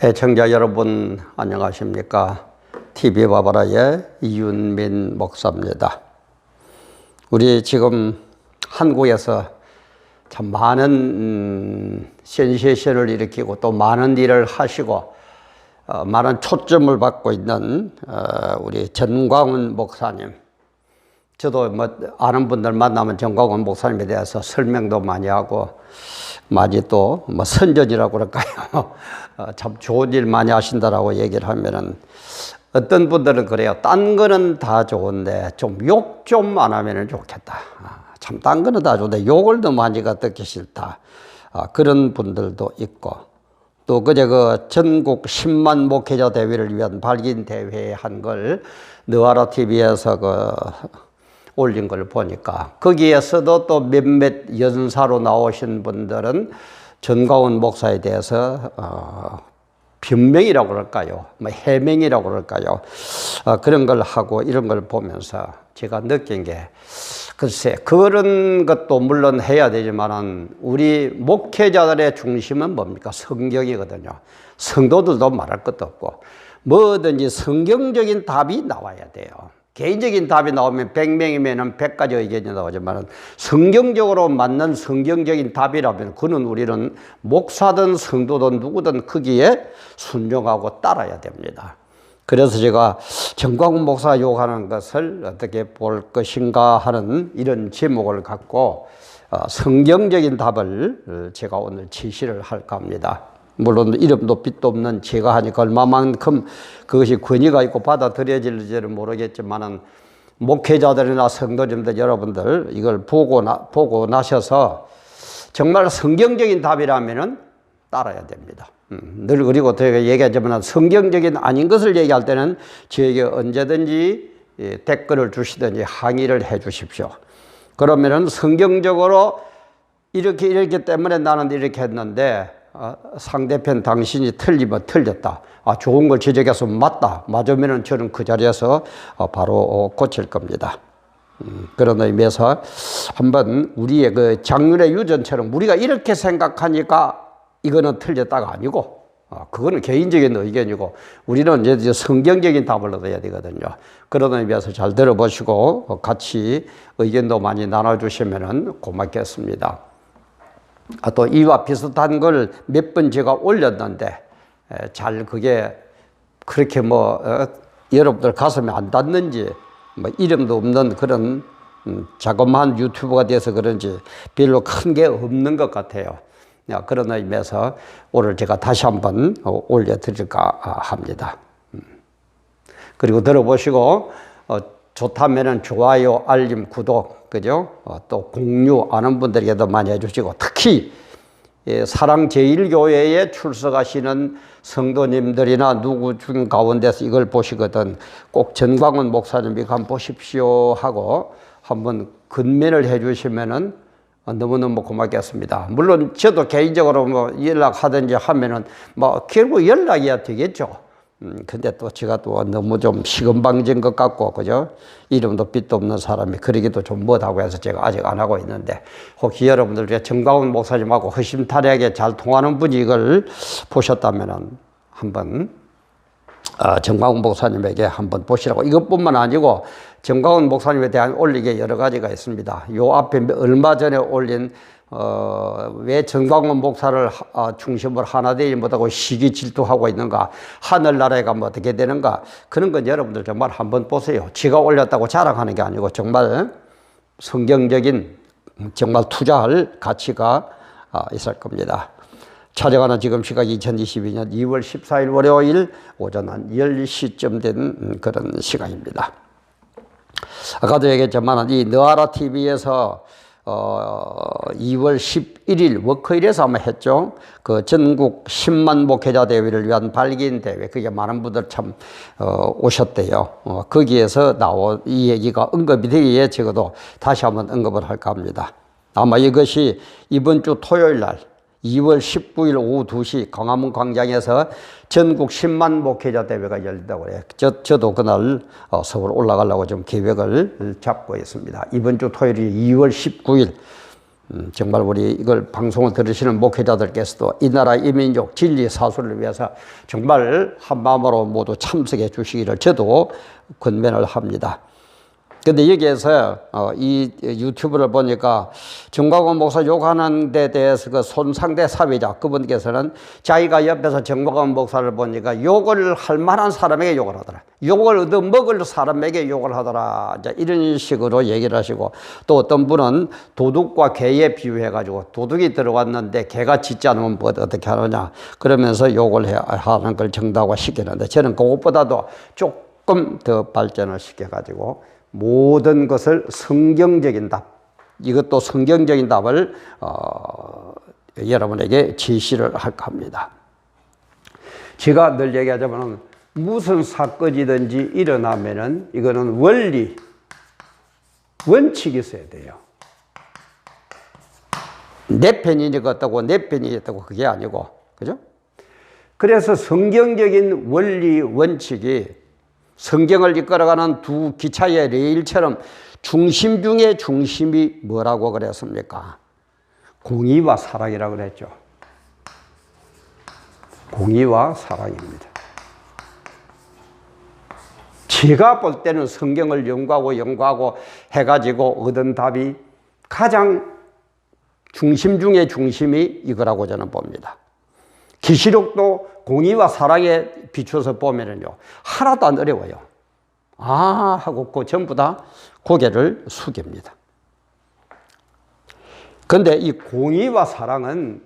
애청자 여러분 안녕하십니까? TV 바바라의 이윤민 목사입니다. 우리 지금 한국에서 참 많은 음, 센세이션을 일으키고 또 많은 일을 하시고 어, 많은 초점을 받고 있는 어, 우리 전광훈 목사님. 저도 뭐 아는 분들 만나면 전광훈 목사님에 대해서 설명도 많이 하고 많이 또 뭐 선전이라고 그럴까요? 어, 참 좋은 일 많이 하신다라고 얘기를 하면은 어떤 분들은 그래요. 딴 거는 다 좋은데 좀 욕 좀 안 하면은 좋겠다. 아, 참딴 거는 다 좋은데 욕을 너무 하니까 듣기 싫다. 아, 그런 분들도 있고 또 그제 그 전국 10만 목회자 대회를 위한 발긴 대회 한 걸 느와라 TV에서 그 올린 걸 보니까 거기에서도 또 몇몇 연사로 나오신 분들은 전가훈 목사에 대해서 어, 변명이라고 그럴까요? 뭐 해명이라고 그럴까요? 어, 그런 걸 하고 이런 걸 보면서 제가 느낀 게 글쎄 그런 것도 물론 해야 되지만은 우리 목회자들의 중심은 뭡니까? 성경이거든요. 성도들도 말할 것도 없고 뭐든지 성경적인 답이 나와야 돼요. 개인적인 답이 나오면 100명이면 100가지 의견이 나오지만 성경적으로 맞는 성경적인 답이라면 그는 우리는 목사든 성도든 누구든 거기에 순종하고 따라야 됩니다. 그래서 제가 정광훈 목사 욕하는 것을 어떻게 볼 것인가 하는 이런 제목을 갖고 어, 성경적인 답을 제가 오늘 제시를 할까 합니다. 물론 이름도 빛도 없는 제가 하니까 얼마만큼 그것이 권위가 있고 받아들여질지는 모르겠지만은 목회자들이나 성도님들 여러분들 이걸 보고 나, 보고 나셔서 정말 성경적인 답이라면은 따라야 됩니다. 음, 늘 그리고 제가 얘기하지만 성경적인 아닌 것을 얘기할 때는 저에게 언제든지 예, 댓글을 주시든지 항의를 해 주십시오. 그러면은 성경적으로 이렇게 이렇기 때문에 나는 이렇게 했는데 어, 상대편 당신이 틀리면 틀렸다. 아, 좋은 걸 지적해서 맞다. 맞으면 저는 그 자리에서 어, 바로 고칠 겁니다. 음, 그런 의미에서 한번 우리의 그 장윤의 유전처럼 우리가 이렇게 생각하니까 이거는 틀렸다가 아니고 어, 그거는 개인적인 의견이고 우리는 이제 성경적인 답을 얻어야 되거든요. 그런 의미에서 잘 들어보시고 같이 의견도 많이 나눠주시면 고맙겠습니다. 아, 또 이와 비슷한 걸 몇 번 제가 올렸는데 잘 그게 그렇게 뭐 어, 여러분들 가슴에 안 닿는지 뭐 이름도 없는 그런 음, 자그마한 유튜브가 돼서 그런지 별로 큰 게 없는 것 같아요. 그런 의미에서 오늘 제가 다시 한번 어, 올려드릴까 합니다. 음. 그리고 들어보시고 어, 좋다면은 좋아요, 알림, 구독, 그죠? 어, 또 공유 아는 분들에게도 많이 해주시고 특히 예, 사랑 제일교회에 출석하시는 성도님들이나 누구 중 가운데서 이걸 보시거든 꼭 전광훈 목사님이 한번 보십시오 하고 한번 근면을 해주시면은 너무너무 고맙겠습니다. 물론 저도 개인적으로 뭐 연락하든지 하면은 뭐 결국 연락이야 되겠죠. 음, 근데 또 제가 또 너무 좀 시건방진 것 같고, 그죠? 이름도 빛도 없는 사람이 그러기도 좀 못하고 해서 제가 아직 안 하고 있는데, 혹시 여러분들 중에 정가훈 목사님하고 허심탄회하게 잘 통하는 분이 이걸 보셨다면 한번, 어, 정광훈 목사님에게 한번 보시라고. 이것뿐만 아니고, 정광훈 목사님에 대한 올리게 여러 가지가 있습니다. 요 앞에 얼마 전에 올린 어, 왜 정광훈 목사를 어, 중심으로 하나 되지 못하고 시기 질투하고 있는가? 하늘나라에 가면 어떻게 되는가? 그런 건 여러분들 정말 한번 보세요. 지가 올렸다고 자랑하는 게 아니고 정말 성경적인 정말 투자할 가치가 어, 있을 겁니다. 촬영하는 지금 시각 2022년 2월 14일 월요일 오전 한 10시쯤 된 그런 시간입니다. 아까도 얘기했지만 이 너아라 TV에서 어, 2월 11일 워커힐에서 아마 했죠. 그 전국 10만 목회자 대회를 위한 발긴 대회. 그게 많은 분들 참, 어, 오셨대요. 어, 거기에서 나온 이 얘기가 언급이 되기에 적어도 다시 한번 언급을 할까 합니다. 아마 이것이 이번 주 토요일 날 2월 19일 오후 2시 광화문 광장에서 전국 10만 목회자 대회가 열린다고 그래요. 저, 저도 그날 어, 서울 올라가려고 좀 계획을 잡고 있습니다. 이번 주 토요일이 2월 19일. 음, 정말 우리 이걸 방송을 들으시는 목회자들께서도 이 나라 이민족 진리 사수를 위해서 정말 한 마음으로 모두 참석해 주시기를 저도 권면을 합니다. 근데 여기에서 어, 이 유튜브를 보니까 정광훈 목사 욕하는 데 대해서 그 손상대 사회자 그분께서는 자기가 옆에서 정광훈 목사를 보니까 욕을 할 만한 사람에게 욕을 하더라. 욕을 얻어 먹을 사람에게 욕을 하더라. 이제 이런 식으로 얘기를 하시고 또 어떤 분은 도둑과 개에 비유해가지고 도둑이 들어왔는데 개가 짖지 않으면 뭐 어떻게 하느냐 그러면서 욕을 해- 하는 걸 정당화 시키는데 저는 그것보다도 조금 더 발전을 시켜가지고 모든 것을 성경적인 답, 이것도 성경적인 답을 어, 여러분에게 제시를 할까 합니다. 제가 늘 얘기하자면 무슨 사건이든지 일어나면은 이거는 원리, 원칙이 있어야 돼요. 내 편이 이겼다고 내 편이 이겼다고 그게 아니고, 그죠? 그래서 성경적인 원리, 원칙이 성경을 이끌어가는 두 기차의 레일처럼 중심 중에 중심이 뭐라고 그랬습니까? 공의와 사랑이라고 그랬죠. 공의와 사랑입니다. 제가 볼 때는 성경을 연구하고 연구하고 해가지고 얻은 답이 가장 중심 중에 중심이 이거라고 저는 봅니다. 기시록도 공의와 사랑에 비춰서 보면은요, 하나도 안 어려워요. 아, 하고 그 전부 다 고개를 숙입니다. 근데 이 공의와 사랑은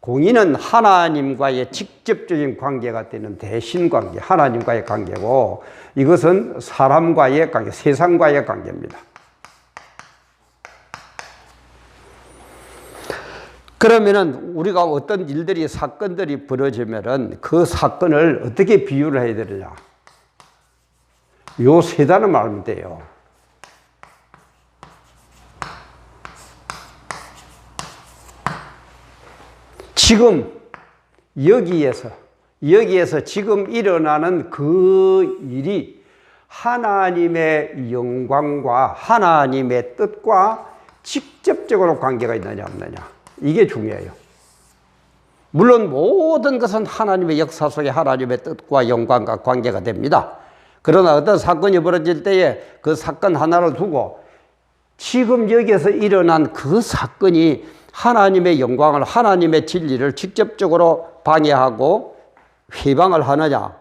공의는 하나님과의 직접적인 관계가 되는 대신 관계, 하나님과의 관계고 이것은 사람과의 관계, 세상과의 관계입니다. 그러면은 우리가 어떤 일들이 사건들이 벌어지면은 그 사건을 어떻게 비유를 해야 되느냐? 요 세 단어 말하면 돼요. 지금 여기에서 여기에서 지금 일어나는 그 일이 하나님의 영광과 하나님의 뜻과 직접적으로 관계가 있느냐 없느냐 이게 중요해요. 물론 모든 것은 하나님의 역사 속에 하나님의 뜻과 영광과 관계가 됩니다. 그러나 어떤 사건이 벌어질 때에 그 사건 하나를 두고 지금 여기에서 일어난 그 사건이 하나님의 영광을 하나님의 진리를 직접적으로 방해하고 회방을 하느냐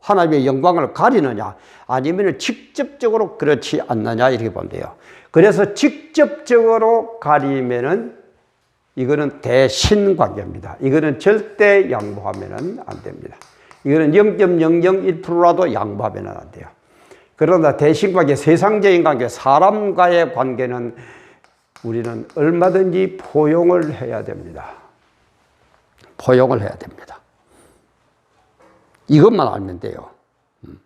하나님의 영광을 가리느냐 아니면 직접적으로 그렇지 않느냐 이렇게 보면 돼요. 그래서 직접적으로 가리면은 이거는 대신 관계입니다. 이거는 절대 양보하면은 안 됩니다. 이거는 0.001%라도 양보하면은 안 돼요. 그러나 대신 관계, 세상적인 관계, 사람과의 관계는 우리는 얼마든지 포용을 해야 됩니다. 포용을 해야 됩니다. 이것만 알면 돼요. 음.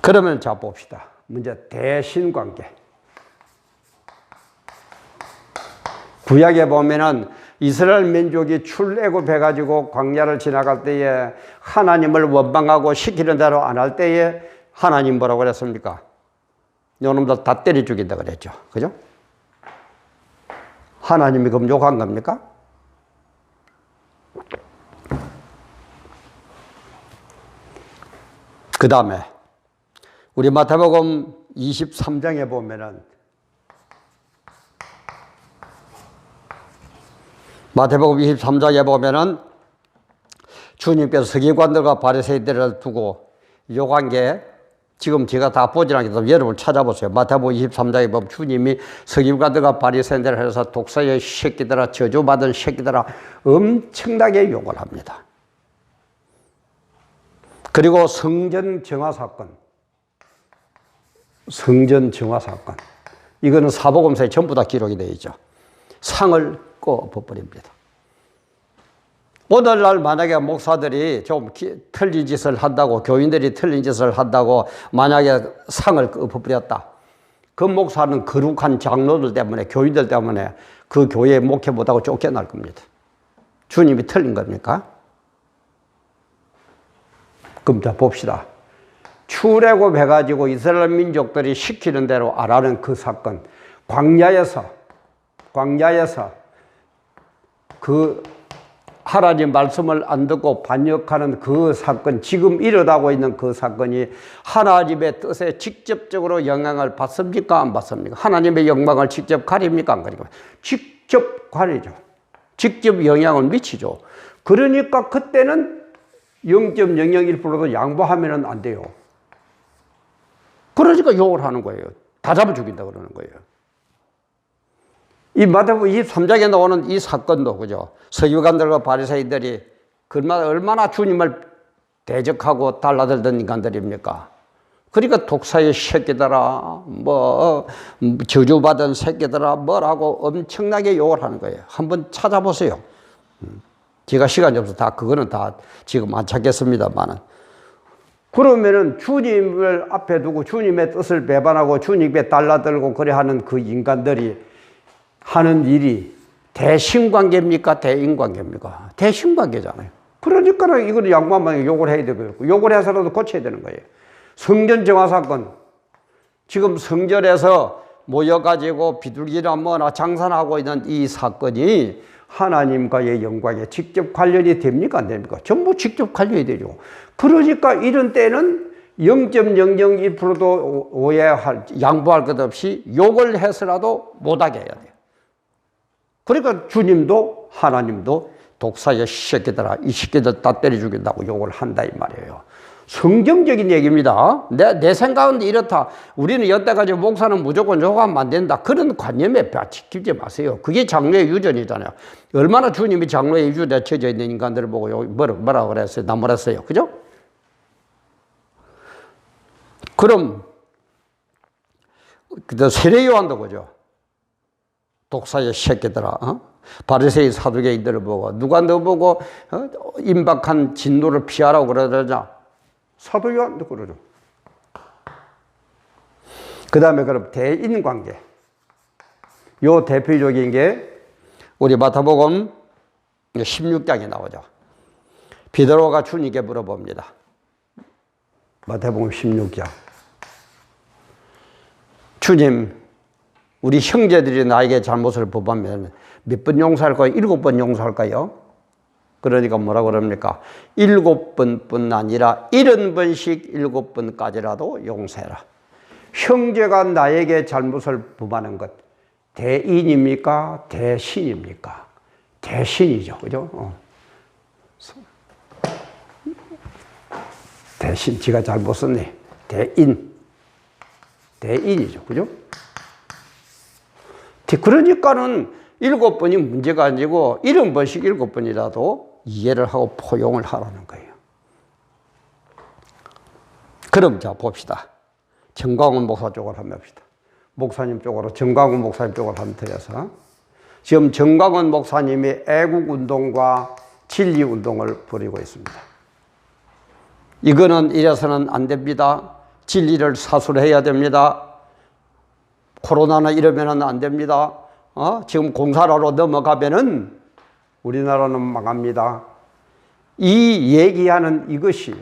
그러면 자 봅시다. 먼저 대신 관계. 구약에 보면은 이스라엘 민족이 출애굽해 가지고 광야를 지나갈 때에 하나님을 원망하고 시키는 대로 안 할 때에 하나님 뭐라고 그랬습니까? 요놈들 다 때려 죽인다 그랬죠. 그죠? 하나님이 그럼 욕한 겁니까? 그 다음에 우리 마태복음 23장에 보면은 마태복음 23장에 보면은 주님께서 서기관들과 바리새인들을 두고 게 지금 제가 다 보진 않겠지만 여러분 찾아보세요. 마태복음 23장에 보면 주님이 서기관들과 바리새인들을 해서 독사의 새끼들아 저주받은 새끼들아 엄청나게 욕을 합니다. 그리고 성전 정화 사건. 성전 정화 사건. 이거는 사복음서에 전부 다 기록이 되어 있죠. 상을 꺼버립니다. 오늘날 만약에 목사들이 좀 기, 틀린 짓을 한다고, 교인들이 틀린 짓을 한다고 만약에 상을 꺼버렸다. 그 목사는 거룩한 장로들 때문에, 교인들 때문에 그 교회 목회 못하고 쫓겨날 겁니다. 주님이 틀린 겁니까? 그럼 자 봅시다. 출애굽 해가지고 이스라엘 민족들이 시키는 대로 알아는 그 사건. 광야에서, 광야에서 그 하나님 말씀을 안 듣고 반역하는 그 사건, 지금 일어나고 있는 그 사건이 하나님의 뜻에 직접적으로 영향을 받습니까? 안 받습니까? 하나님의 영광을 직접 가립니까? 안 가립니까? 직접 가리죠. 직접 영향을 미치죠. 그러니까 그때는 0.001%도 양보하면 안 돼요. 그러니까 욕을 하는 거예요. 다 잡아 죽인다 그러는 거예요. 이 마태복음 23장에 나오는 이 사건도 그죠. 서기관들과 바리새인들이 그마다 얼마나 주님을 대적하고 달라들던 인간들입니까? 그러니까 독사의 새끼들아, 뭐 저주받은 새끼들아, 뭐라고 엄청나게 욕을 하는 거예요. 한번 찾아보세요. 음. 제가 시간이 없어서 다 그거는 다 지금 안 찾겠습니다만은. 그러면은 주님을 앞에 두고 주님의 뜻을 배반하고 주님께 달라들고 그래 하는 그 인간들이 하는 일이 대신관계입니까? 대인관계입니까? 대신관계잖아요. 그러니까는 이거는 양반만 욕을 해야 되고 욕을 해서라도 고쳐야 되는 거예요. 성전 정화 사건. 지금 성전에서 모여가지고 비둘기나 뭐나 장산하고 있는 이 사건이 하나님과의 영광에 직접 관련이 됩니까? 안 됩니까? 전부 직접 관련이 되죠. 그러니까 이런 때는 0.001%도 오해할, 양보할 것 없이 욕을 해서라도 못하게 해야 돼요. 그러니까 주님도 하나님도 독사의 새끼들아, 이 새끼들 다 때려 죽인다고 욕을 한다 이 말이에요. 성경적인 얘기입니다. 내, 내 생각은 이렇다. 우리는 여태까지 목사는 무조건 욕하면 안 된다. 그런 관념에 지키지 마세요. 그게 장로의 유전이잖아요. 얼마나 주님이 장로의 유전에 처져 있는 인간들을 보고 뭐라, 뭐라 그랬어요? 나 뭐랬어요? 그죠? 그럼, 그 세례 요한도 그죠? 독사의 새끼들아, 어? 바리새인 사두개인들을 보고 누가 너 보고 어? 임박한 진노를 피하라고 그러자 사도 요한도 그러죠. 그 다음에 그럼 대인관계. 요 대표적인 게 우리 마태복음 16장에 나오죠. 비드로가 주님께 물어봅니다. 마태복음 16장. 주님, 우리 형제들이 나에게 잘못을 범하면 몇 번 용서할까요? 일곱 번 용서할까요? 그러니까 뭐라 그럽니까? 일곱 번뿐 아니라 일흔 번씩 일곱 번까지라도 용서해라. 형제가 나에게 잘못을 범하는 것 대인입니까? 대신입니까? 대신이죠, 그죠? 어. 대신 지가 잘못 썼네. 대인, 대인이죠, 그죠? 그러니까는 일곱 번이 문제가 아니고 일흔 번씩 일곱 번이라도 이해를 하고 포용을 하라는 거예요. 그럼 자 봅시다. 정광훈 목사 쪽으로 한번 봅시다. 목사님 쪽으로 정광훈 목사님 쪽으로 한번 드려서 지금 정광훈 목사님이 애국 운동과 진리 운동을 벌이고 있습니다. 이거는 이래서는 안 됩니다. 진리를 사술해야 됩니다. 코로나는 이러면 안 됩니다. 어? 지금 공사라로 넘어가면은 우리나라는 망합니다. 이 얘기하는 이것이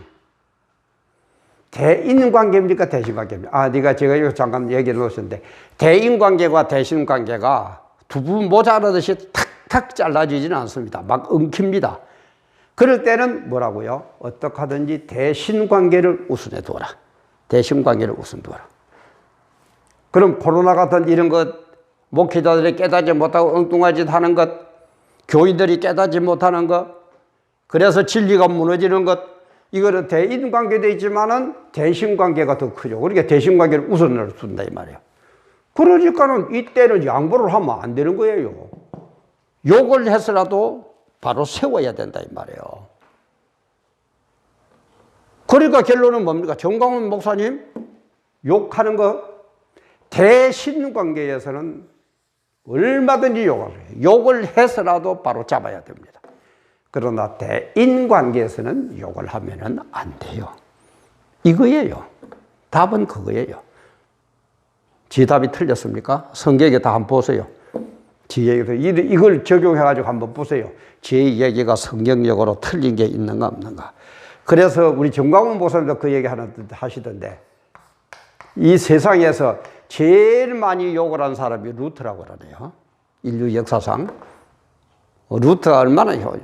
대인관계입니까? 대신관계입니까? 아, 네가 제가 이거 잠깐 얘기를 놓으셨는데 대인관계와 대신관계가 두부 모자라듯이 탁탁 잘라지지는 않습니다. 막 엉킵니다. 그럴 때는 뭐라고요? 어떻게 하든지 대신관계를 우선해 두어라. 대신관계를 우선 두어라. 그럼 코로나 같은 이런 것, 목회자들이 깨닫지 못하고 엉뚱한 짓 하는 것, 교인들이 깨닫지 못하는 것, 그래서 진리가 무너지는 것, 이거는 대인 관계도 있지만은 대신 관계가 더 크죠. 그러니까 대신 관계를 우선을 둔다 이 말이에요. 그러니까는 이때는 양보를 하면 안 되는 거예요. 욕을 해서라도 바로 세워야 된다 이 말이에요. 그러니까 결론은 뭡니까? 정광훈 목사님 욕하는 거 대신 관계에서는 얼마든지 욕을 해요. 욕을 해서라도 바로 잡아야 됩니다. 그러나 대인 관계에서는 욕을 하면 안 돼요. 이거예요. 답은 그거예요. 지 답이 틀렸습니까? 성경에 다 한번 보세요. 지 얘기도 이걸 적용해가지고 한번 보세요. 제 얘기가 성경적으로 틀린 게 있는가 없는가. 그래서 우리 정광훈 목사님도 그 얘기 하시던데 이 세상에서 제일 많이 욕을 한 사람이 루트라고 그러네요. 인류 역사상. 어, 루트가 얼마나 효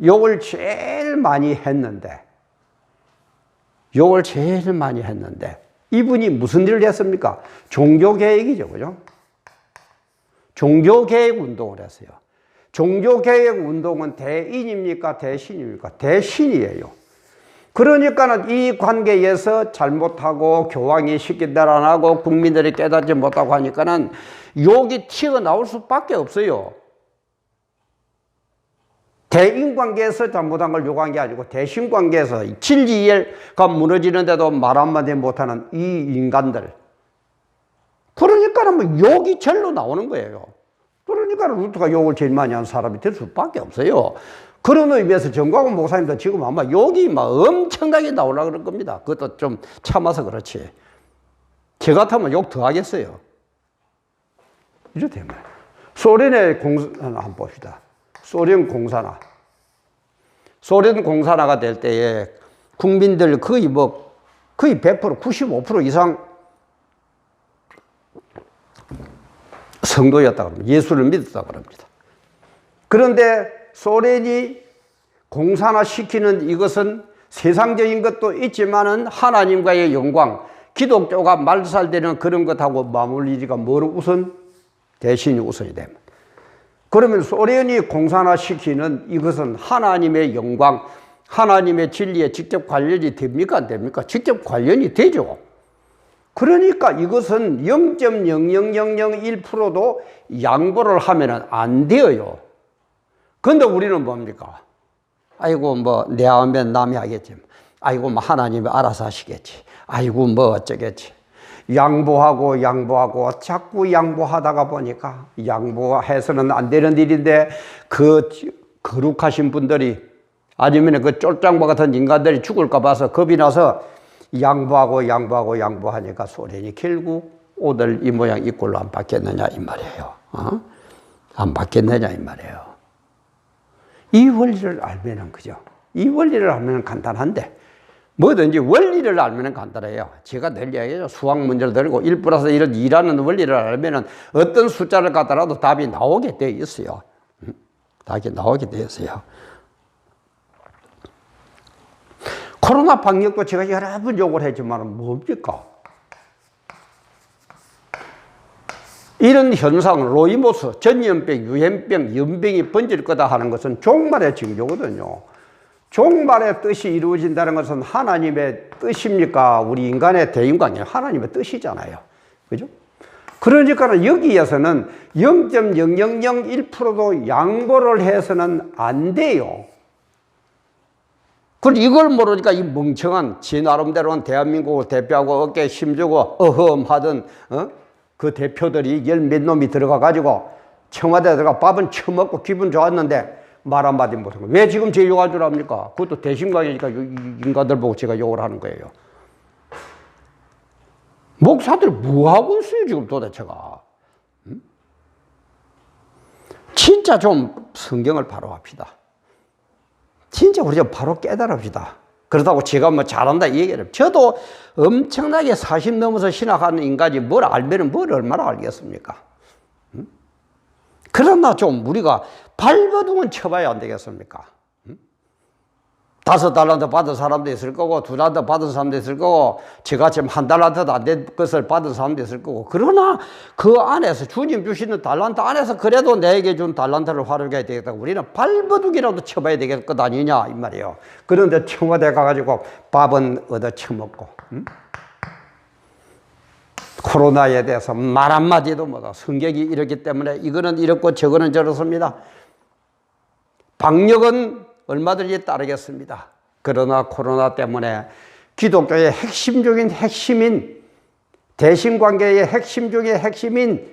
욕을 제일 많이 했는데, 욕을 제일 많이 했는데, 이분이 무슨 일을 했습니까? 종교개혁이죠, 그죠? 종교개혁 운동을 했어요. 종교개혁 운동은 대인입니까? 대신입니까? 대신이에요. 그러니까는 이 관계에서 잘못하고 교황이 시킨 대로 안 하고 국민들이 깨닫지 못하고 하니까는 욕이 튀어나올 수밖에 없어요. 대인 관계에서 잘못한 걸 요구한 게 아니고 대신 관계에서 진리가 무너지는데도 말 한마디 못하는 이 인간들. 그러니까는 뭐 욕이 절로 나오는 거예요. 그러니까 루트가 욕을 제일 많이 하는 사람이 될 수밖에 없어요. 그런 의미에서 정광훈 목사님도 지금 아마 욕이 막 엄청나게 나오려고 그럴 겁니다. 그것도 좀 참아서 그렇지. 저 같으면 욕 더 하겠어요. 말이에요. 소련의 공사, 한번 봅시다. 소련 공산화. 소련 공산화가 될 때에 국민들 거의 뭐, 거의 100%, 95% 이상 성도였다고 합니다. 예수를 믿었다고 합니다. 그런데 소련이 공산화 시키는 이것은 세상적인 것도 있지만은 하나님과의 영광, 기독교가 말살되는 그런 것하고 맞물리지가 뭐로 우선? 대신이 우선이 됩니다. 그러면 소련이 공산화 시키는 이것은 하나님의 영광, 하나님의 진리에 직접 관련이 됩니까? 안 됩니까? 직접 관련이 되죠. 그러니까 이것은 0.00001%도 양보를 하면 안 되어요. 근데 우리는 뭡니까? 아이고, 뭐, 내 하면 남이 하겠지. 아이고, 뭐, 하나님이 알아서 하시겠지. 아이고, 뭐, 어쩌겠지. 양보하고, 양보하고, 자꾸 양보하다가 보니까 양보해서는 안 되는 일인데, 그 거룩하신 분들이 아니면 그 쫄장바 같은 인간들이 죽을까 봐서 겁이 나서 양보하고, 양보하고, 양보하니까 소련이 결국 오늘 이 모양 이 꼴로 안 받겠느냐, 이 말이에요. 어? 안 받겠느냐, 이 말이에요. 이 원리를 알면은 그죠. 이 원리를 알면 간단한데 뭐든지 원리를 알면 간단해요. 제가 늘 이야기해요. 수학 문제를 들고 1 플러스 1은 2라는 원리를 알면은 어떤 숫자를 갖다라도 답이 나오게 되어 있어요. 음? 답이 나오게 되어 있어요. 코로나 방역도 제가 여러 번 욕을 했지만 뭡니까? 이런 현상, 로이모스, 전염병, 유행병, 연병이 번질 거다 하는 것은 종말의 징조거든요. 종말의 뜻이 이루어진다는 것은 하나님의 뜻입니까? 우리 인간의 대인관계 하나님의 뜻이잖아요. 그죠? 그러니까 여기에서는 0.0001%도 양보를 해서는 안 돼요. 그럼 이걸 모르니까 이 멍청한 지 나름대로는 대한민국을 대표하고 어깨에 힘주고 어흠하던 어? 그 대표들이 열 몇 놈이 들어가 가지고 청와대에 들어가 밥은 처먹고 기분 좋았는데 말 한마디 못하고 왜 지금 제 욕할 줄 압니까? 그것도 대신광이니까 인간들 보고 제가 욕을 하는 거예요. 목사들 뭐 하고 있어요 지금 도대체가? 음? 진짜 좀 성경을 바로 합시다. 진짜 우리 좀 바로 깨달읍시다. 그렇다고 제가 뭐 잘한다 이 얘기를 저도 엄청나게 40 넘어서 신학하는 인간이 뭘 알면 뭘 얼마나 알겠습니까? 음? 그러나 좀 우리가 발버둥은 쳐봐야 안 되겠습니까? 다섯 달란트 받은 사람도 있을 거고 두 달란트 받은 사람도 있을 거고 지금 한 달란트도 안 된 것을 받은 사람도 있을 거고. 그러나 그 안에서 주님 주시는 달란트 안에서 그래도 내게 준 달란트를 활용해야 되겠다 우리는 발버둥이라도 쳐봐야 되겠 것 아니냐 이 말이에요. 그런데 청와대 가가지고 밥은 얻어 처먹고 음? 코로나에 대해서 말 한마디도 못하고 성격이 이렇기 때문에 이거는 이렇고 저거는 저렇습니다. 방역은 얼마든지 따르겠습니다. 그러나 코로나 때문에 기독교의 핵심적인 핵심인 대신 관계의 핵심 중의 핵심인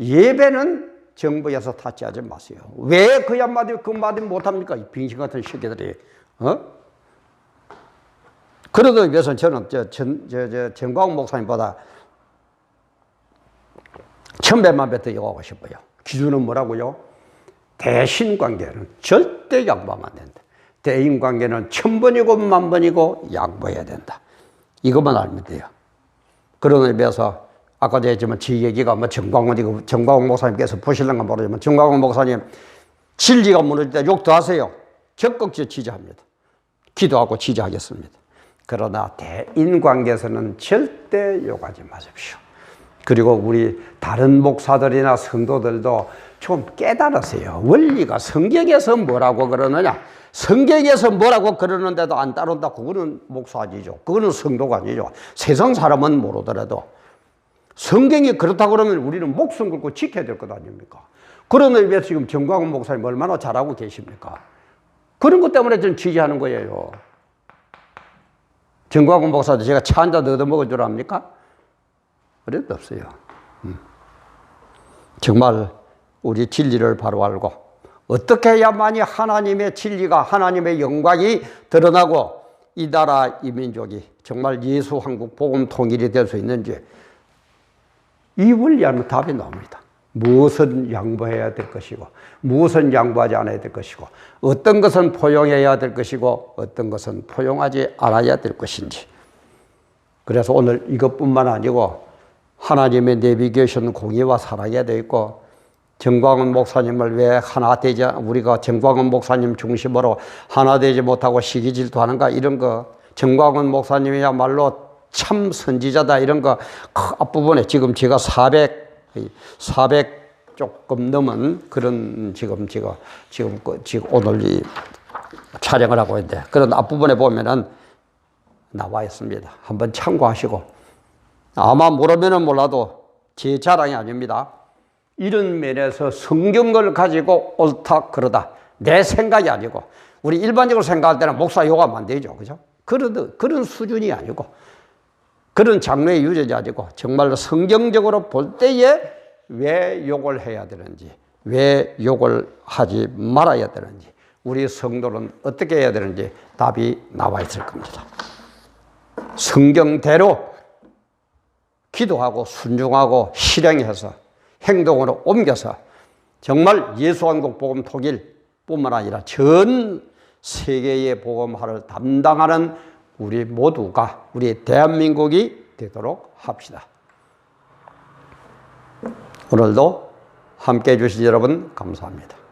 예배는 정부에서 타치하지 마세요. 왜 그 한마디 그 한마디 못합니까? 빙신 같은 새끼들이. 어? 그러기 위해서 저는 저, 전, 저, 저, 정광 목사님보다 천배만 배더 요구하고 싶어요. 기준은 뭐라고요? 대신 관계는 절대 양보하면 안 된다. 대인 관계는 천 번이고 만 번이고 양보해야 된다. 이것만 알면 돼요. 그런 의미에서 아까도 했지만 제 얘기가 뭐 정광훈이고 정광훈 목사님께서 보실런가 모르지만 정광훈 목사님 진리가 무너질 때 욕도 하세요. 적극적으로 지지합니다. 기도하고 지지하겠습니다. 그러나 대인 관계에서는 절대 욕하지 마십시오. 그리고 우리 다른 목사들이나 성도들도 좀 깨달으세요. 원리가 성경에서 뭐라고 그러느냐? 성경에서 뭐라고 그러는데도 안 따른다. 그거는 목사 아니죠. 그거는 성도가 아니죠. 세상 사람은 모르더라도 성경이 그렇다 그러면 우리는 목숨 걸고 지켜야 될 것 아닙니까? 그런 의미에서 지금 정광훈 목사님 얼마나 잘하고 계십니까? 그런 것 때문에 저는 지지하는 거예요. 정광훈 목사도 제가 차 한 잔 얻어먹을 줄 압니까? 그래도 없어요. 음. 정말 우리 진리를 바로 알고 어떻게 해야만이 하나님의 진리가 하나님의 영광이 드러나고 이 나라 이 민족이 정말 예수 한국 복음 통일이 될 수 있는지 이 원리하면 답이 나옵니다. 무엇은 양보해야 될 것이고 무엇은 양보하지 않아야 될 것이고 어떤 것은 포용해야 될 것이고 어떤 것은 포용하지 않아야 될 것인지 그래서 오늘 이것뿐만 아니고 하나님의 내비게이션 공의와 사랑에 되어 있고 정광훈 목사님을 왜 하나 되지 우리가 정광훈 목사님 중심으로 하나 되지 못하고 시기 질투하는가 이런 거 정광훈 목사님이야말로 참 선지자다 이런 거 앞부분에 지금 제가 400 400 조금 넘은 그런 지금 제가 지금 그 지금 오늘 이 촬영을 하고 있는데 그런 앞부분에 보면은 나와 있습니다. 한번 참고하시고 아마 모르면은 몰라도 제 자랑이 아닙니다. 이런 면에서 성경을 가지고 옳다 그러다 내 생각이 아니고 우리 일반적으로 생각할 때는 목사 욕하면 안 되죠, 그죠? 그런 그런 수준이 아니고 그런 장르의 아니고 정말로 성경적으로 볼 때에 왜 욕을 해야 되는지, 왜 욕을 하지 말아야 되는지, 우리 성도는 어떻게 해야 되는지 답이 나와 있을 겁니다. 성경대로 기도하고 순종하고 실행해서 행동으로 옮겨서 정말 예수한국 복음 통일뿐만 아니라 전 세계의 복음화를 담당하는 우리 모두가 우리 대한민국이 되도록 합시다. 오늘도 함께 해주신 여러분 감사합니다.